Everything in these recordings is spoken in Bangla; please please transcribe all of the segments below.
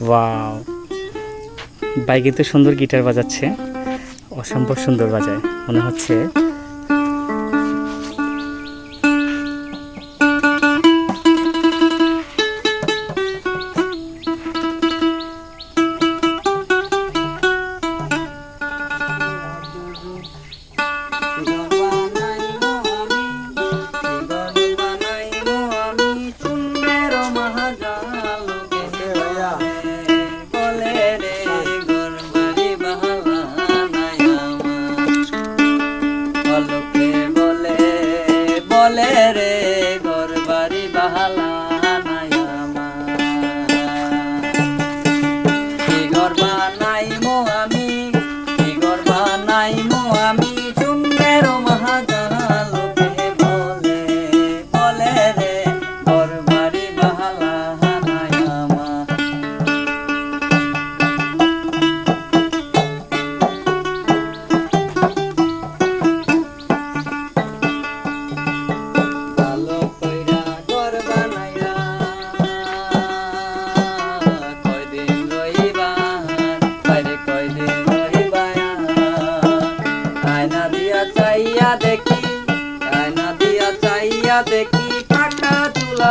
ওয়াও। বাইকে তো সুন্দর গিটার বাজাচ্ছে। অসম্ভব সুন্দর বাজায়। মনে হচ্ছে দেখি ফাটা চুলা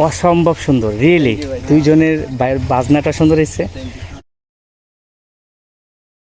অসম্ভব সুন্দর রিয়েলি দুইজনের বাজনাটা সুন্দর হয়েছে